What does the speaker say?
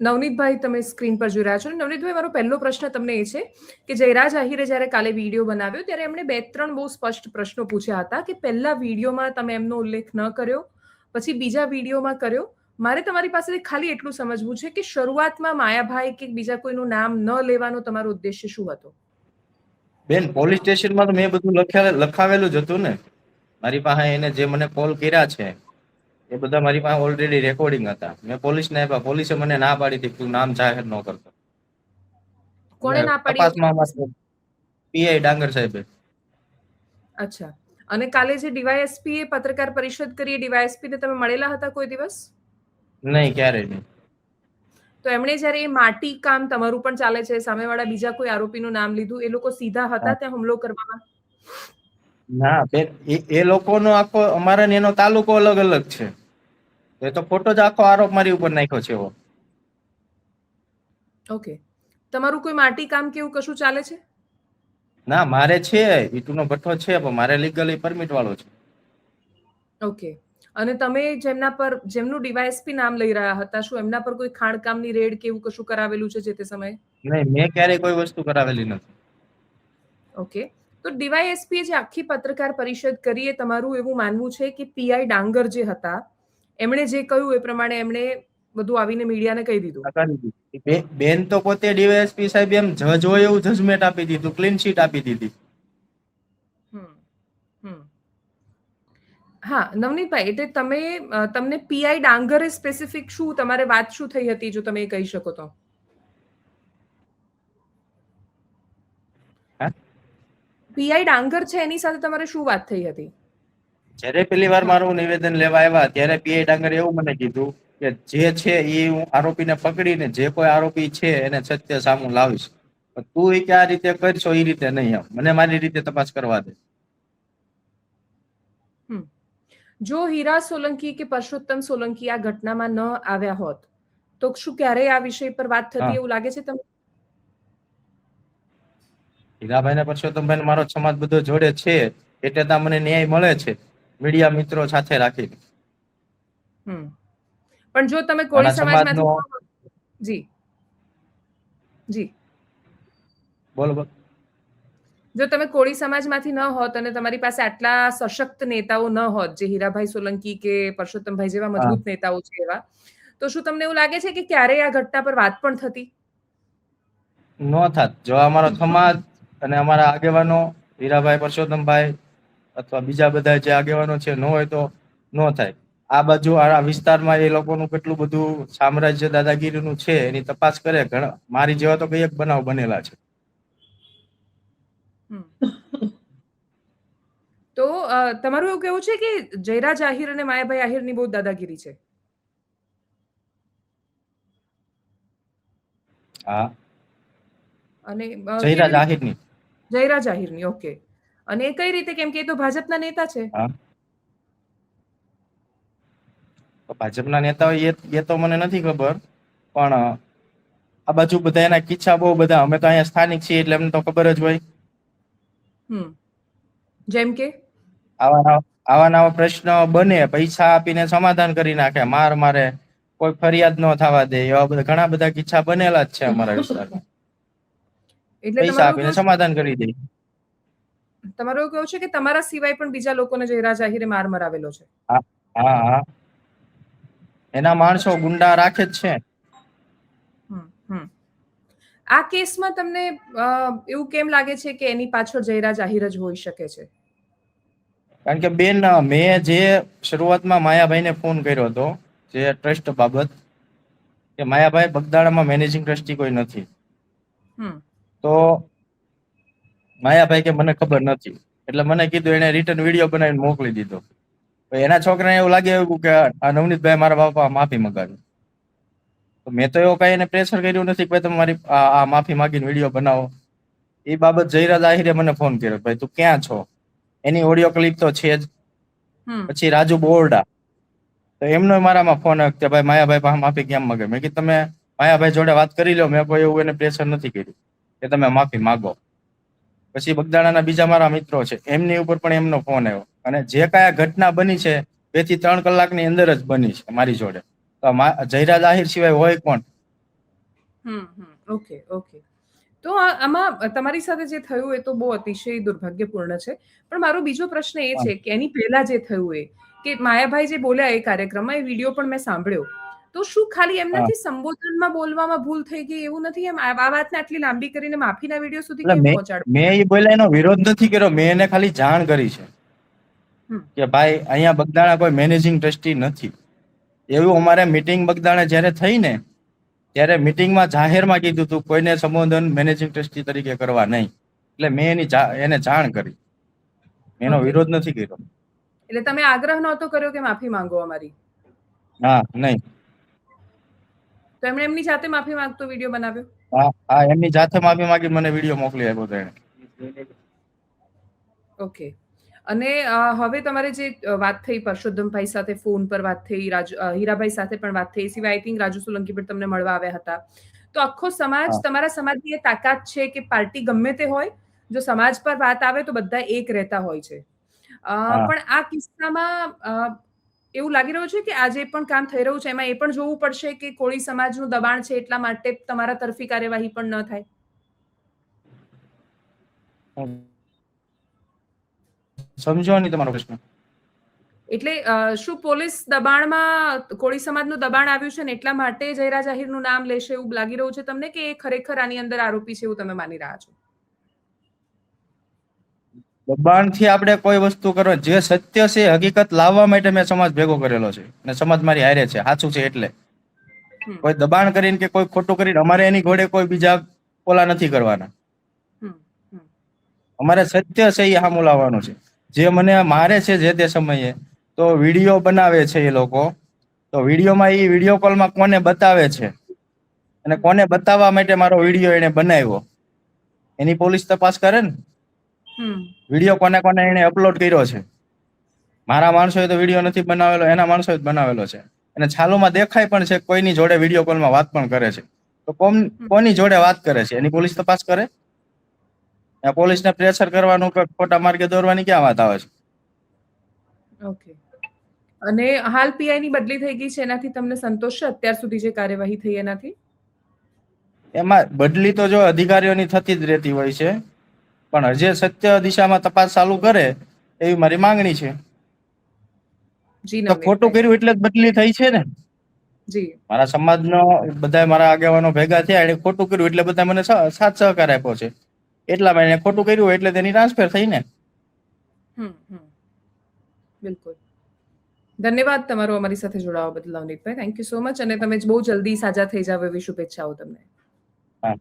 નવનીતભાઈ, તમે સ્ક્રીન પર જોઈ રહ્યા છો નવનીતભાઈ, મારો પહેલો પ્રશ્ન તમને એ છે કે જયરાજ આહિરે જ્યારે કાલે વીડિયો બનાવ્યો, ત્યારે એમણે બે ત્રણ બહુ સ્પષ્ટ પ્રશ્નો પૂછ્યા હતા કે પહેલા વિડીયોમાં તમે એમનો ઉલ્લેખ ન કર્યો, પછી બીજા વિડીયોમાં કર્યો. મારે તમારી પાસેથી ખાલી એટલું સમજવું છે કે શરૂઆતમાં માયાભાઈ કે બીજા કોઈનું નામ ન લેવાનો તમારો ઉદ્દેશ્ય શું હતો? બેન, પોલીસ સ્ટેશનમાં તો મેં બધું લખાવેલું જ હતું ને. મારી પાસે એને જે મને કોલ કર્યા છે એ બધા મારી પાસે ઓલરેડી રેકોર્ડિંગ હતા. મેં પોલીસને આપ્યા. પોલીસે મને ના પાડી હતી તું નામ જાહેર ન કરતો. કોણે ના પાડી? તપાસમાં પીઆઈ ડાંગર સાહેબે. અચ્છા. અને કાલે જે ડીવાયએસપી એ પત્રકાર પરિષદ કરી ડીવાયએસપી ને તમે મળેલા હતા કોઈ દિવસ? નહીં ક્યારેય નહીં. તો એમણે જ્યારે એ માટી કામ તમારું પણ ચાલે છે સામેવાળા બીજા કોઈ આરોપીનું નામ લીધું એ લોકો સીધા હતા ત્યાં હુમલો કરવામાં? ના બેન એ લોકોનો આખો અમારા ને એનો તાલુકો અલગ અલગ છે. એ તો ખોટો જ આખો આરોપ મારી ઉપર નાખ્યો છે એવો. ઓકે તમારું કોઈ માટી કામ કે એવું કશું ચાલે છે? ના મારે છે ઈટુનો ભઠ્ઠો છે પણ મારે લીગલી પરમિટ વાળો છે. ઓકે અને તમે જેમના પર જેમનું ડીવાયએસપી નામ લઈ રહ્યા હતા શું એમના પર કોઈ ખાણકામની રેડ કે એવું કશું કરાવેલું છે જે તે સમયે? નહીં મેં ક્યારેય કોઈ વસ્તુ કરાવેલી નથી. ઓકે તો ડીવાયએસપી જે આખી પત્રકાર પરિષદ કરીએ તમારું એવું માનવું છે કે પીઆઈ ડાંગર જે હતા એમણે જે કહ્યું એ પ્રમાણે એમણે બધું આવીને મીડિયાને કહી દીધું. બેન તો પોતે ડીવાયએસપી સાહેબ એમ જજ હોય એવું જજમેન્ટ આપી દીધું ક્લીન શીટ આપી દીધી. હા નવનીતભાઈ એટલે તમે તમને પીઆઈ ડાંગરે સ્પેસિફિક શું તમારે વાત શું થઈ હતી જો તમે એ કહી શકો તો? પીઆઈ ડાંગર છે એની સાથે તમારે શું વાત થઈ હતી? જ્યારે પહેલી વાર મારું નિવેદન લેવા આવ્યા ત્યારે પીઆઈ ડાંગરે એવું મને કીધું કે જે છે એ હું આરોપીને પકડીને જે કોઈ આરોપી છે એને સત્ય સામું લાવીશ. તું એ કે આ રીતે કરશો એ રીતે નહીં આમ. મને મારી રીતે તપાસ કરવા દે. જો હીરા સોલંકી કે પરસોત્તમ સોલંકી આ ઘટનામાં ન આવ્યા હોત તો શું ક્યારેય આ વિષય પર વાત થતી એવું લાગે છે તમને? હીરાભાઈ ને પરસોત્તમભાઈ મારો સમાજ બધો જોડે છે એટલે ત્યાં મને ન્યાય મળે છે. મીડિયા મિત્રો સાથે રાખીને. પણ જો તમે કોળી સમાજમાંથી જી. જી. બોલો બોલો. જો તમે કોળી સમાજમાંથી ન હોત અને તમારી પાસે આટલા સશક્ત નેતાઓ ન હોત જે હીરાભાઈ સોલંકી કે પરસોત્તમભાઈ જેવા મજબૂત નેતાઓ છે એવા તો શું તમને એવું લાગે છે કે ક્યારેય આ ઘટના પર વાત પણ થતી? નો થાત. જો અમારો સમાજ અને અમારા આગેવાનો હીરાભાઈ પરસોત્તમભાઈ અથવા બીજા બધા જે આગેવાનો છે ન હોય તો ન થાય. આ બાજુ આ વિસ્તારમાં એ લોકોનું કેટલું બધું સામ્રાજ્ય દાદાગીરીનું છે એની તપાસ કરે. મારી જેવા તો કઈ એક બનાવ બનેલા છે. તો તમારું એવું કેવું છે કે જયરાજ આહિર અને માયાભાઈ આહિરની બહુ દાદાગીરી છે? હા. અને જયરાજ આહિરની. જયરાજ આહિરની ઓકે. અને એ કઈ રીતે? કેમ કે એ તો ભાજપના નેતા છે. ભાજપના નેતા એ એ તો મને નથી ખબર પણ આ બાજુ બધા એના કિસ્સા બહુ બધા અમે તો અહીંયા સ્થાનિક છીએ એટલે અમને તો ખબર જ હોય. હમ. જેમ કે? આવા આવા નવા પ્રશ્ન બને પૈસા આપીને સમાધાન કરી નાખે માર મારે કોઈ ફરિયાદ ન થવા દે એવા બધા ઘણા બધા કિસ્સા બનેલા જ છે અમારા વિસ્તારમાં. પૈસા આપીને સમાધાન કરી દે. તમારું એવું કેવું છે કે તમારા સિવાય પણ બીજા લોકોને જયરાજ આહિરે માર મરાવેલો છે? હા હા એના માણસો ગુંડા રાખે જ છે. આ કેસમાં તમને એવું કેમ લાગે છે કે એની પાછળ જયરાજ આહિર જ હોઈ શકે છે? કારણ કે બેન મેં જે શરૂઆતમાં માયાભાઈને ફોન કર્યો હતો જે ટ્રસ્ટ બાબત કે માયાભાઈ બગદાડામાં મેનેજિંગ ટ્રસ્ટી કોઈ નથી. તો માયાભાઈ કે મને ખબર નથી. એટલે મને કીધું એને રિટર્ન વીડિયો બનાવીને મોકલી દીધો. એના છોકરાને એવું લાગે એવું કે આ નવનીતભાઈ મારા બાપા માફી મગાવી તો મેં તો એવો કઈ એને પ્રેશર કર્યું નથી કે તમે મારી આ માફી માંગીને વીડિયો બનાવો. એ બાબત જયરાજ આહિરે મને ફોન કર્યો ભાઈ તું ક્યાં છો? એની ઓડિયો ક્લિપ તો છે જ. પછી રાજુ બોરડા. તો એમનો મારામાં ફોન આવ્યો કે ભાઈ માયાભાઈ પાસે માફી કેમ માગે? મેં કીધું તમે માયાભાઈ જોડે વાત કરી લો. મેં કોઈ એવું એને પ્રેશર નથી કર્યું કે તમે માફી માંગો. પછી બગદાણાના બીજા મારા મિત્રો છે એમની ઉપર પણ એમનો ફોન આવ્યો. અને જે કયા ઘટના બની છે બેથી ત્રણ કલાકની અંદર જ બની છે મારી જોડે. તો જયરાજ આહિર સિવાય હોય કોણ? હમ હમ. Okay okay. તો આમાં તમારી સાથે જે થયું એ તો બહુ અતિશય દુર્ભાગ્યપૂર્ણ છે. પણ મારો બીજો પ્રશ્ન એ છે કે એની પહેલા જે થયું એ કે માયાભાઈ જે બોલ્યા એ કાર્યક્રમમાં એ વીડિયો પણ મેં સાંભળ્યો. તો શું ખાલી એમનાથી સંબોધનમાં બોલવામાં ભૂલ થઈ ગઈ એવું નથી? એમ આ વાતને આટલી લાંબી કરીને માફીના વીડિયો સુધી કેમ મેં- મેં એ બોલ્યા એનો વિરોધ નથી કર્યો મેં એને ખાલી જાણ કરી છે. કે ભાઈ અહીંયા બગદાણા કોઈ મેનેજિંગ ટ્રસ્ટી નથી. એવું અમારે મીટિંગ બગદાણા જ્યારે થઈ ને ત્યારે મીટિંગમાં જાહેરમાં કીધું હતું કોઈને સંબોધન મેનેજિંગ ટ્રસ્ટી તરીકે કરવા નહીં. એટલે મેં એની એને જાણ કરી. એનો વિરોધ નથી કર્યો. એટલે તમે આગ્રહ નહોતો કર્યો કે માફી માંગો અમારી? હા નહીં. તો એમણે એમની જાતે માફી માંગતો વીડિયો બનાવ્યો? હા હા એમની જાતે માફી માંગી મને વીડિયો મોકલી આપ્યો તેણે ઓકે. અને હવે તમારે જે વાત થઈ પરસોત્તમભાઈ સાથે ફોન પર વાત થઈ રાજ હીરાભાઈ સાથે પણ વાત થઈ સિવાય આઈ થિંક રાજુ સોલંકી પણ તમને મળવા આવ્યા હતા. તો આખો સમાજ. તમારા સમાજની એ તાકાત છે કે પાર્ટી ગમે તે હોય જો સમાજ પર વાત આવે તો બધા એક રહેતા હોય છે. પણ આ કિસ્સામાં એવું લાગી રહ્યું છે કે આજે પણ કામ થઈ રહ્યું છે એમાં એ પણ જોવું પડશે કે કોળી સમાજનું દબાણ છે એટલા માટે તમારા તરફી કાર્યવાહી પણ ન થાય? સમજો નહીં તમારો પ્રશ્ન. એટલે શું પોલીસ દબાણમાં કોળી સમાજનું દબાણ આવ્યું છે ને એટલા માટે જયરા જાહિરનું નામ લેશે એવું લાગી રહ્યું છે તમને કે એ ખરેખર આની અંદર આરોપી છે એવું તમે માની રહ્યા છો? દબાણથી આપણે કોઈ વસ્તુ કરો જે સત્ય છે હકીકત લાવવા માટે મેં સમાજ ભેગો કરેલો છે. અને સમાજ મારી હારે છે સાચું છે એટલે. કોઈ દબાણ કરીને કે કોઈ ખોટું કરીને અમારે એની ઘોડે કોઈ બીજા ઓલા નથી કરવાના. અમારે સત્ય છે એ સામું લાવવાનું છે. જે મને મારે છે જે તે સમયે તો વીડિયો બનાવે છે એ લોકો. તો વિડીયોમાં એ વીડિયો કોલમાં કોને બતાવે છે? અને કોને બતાવવા માટે મારો વીડિયો એને બનાવ્યો? એની પોલીસ તપાસ કરે ને. વીડિયો કોને કોને એને અપલોડ કર્યો છે? મારા માણસોએ તો વીડિયો નથી બનાવેલો એના માણસોએ જ બનાવેલો છે. અને છાલુમાં દેખાય પણ છે કોઈની જોડે વીડિયો કોલમાં વાત પણ કરે છે. તો કોની જોડે વાત કરે છે? એની પોલીસ તપાસ કરે? પોલીસને પ્રેશર કરવાનું કે ખોટા માર્ગે દોરવાની ક્યાં વાત આવે છે? ઓકે અને હાલ પીઆઈ ની બદલી થઈ ગઈ છે એનાથી તમને સંતોષ છે? અત્યાર સુધી જે કાર્યવાહી થઈ એનાથી? એમાં બદલી તો જો અધિકારીઓની થતી જ રહેતી હોય છે. પણ હજે સત્ય દિશામાં તપાસ ચાલુ કરે એવી મારી માંગણી છે. ખોટું કર્યું એટલે જ બદલી થઈ છે ને? મારા સમાજનો બધા મારા આગેવાનો ભેગા થયા એને ખોટું કર્યું એટલે બધા મને સાથ સહકાર આપ્યો છે. એટલા માટે ખોટું કર્યું એટલે તેની ટ્રાન્સફર થઈ ને? બિલકુલ. ધન્યવાદ તમારો અમારી સાથે જોડાવા બદલ Navnitbhai thank you so much અને તમે બહુ જલ્દી સાજા થઈ જાવ એવી શુભેચ્છાઓ તમને. હા.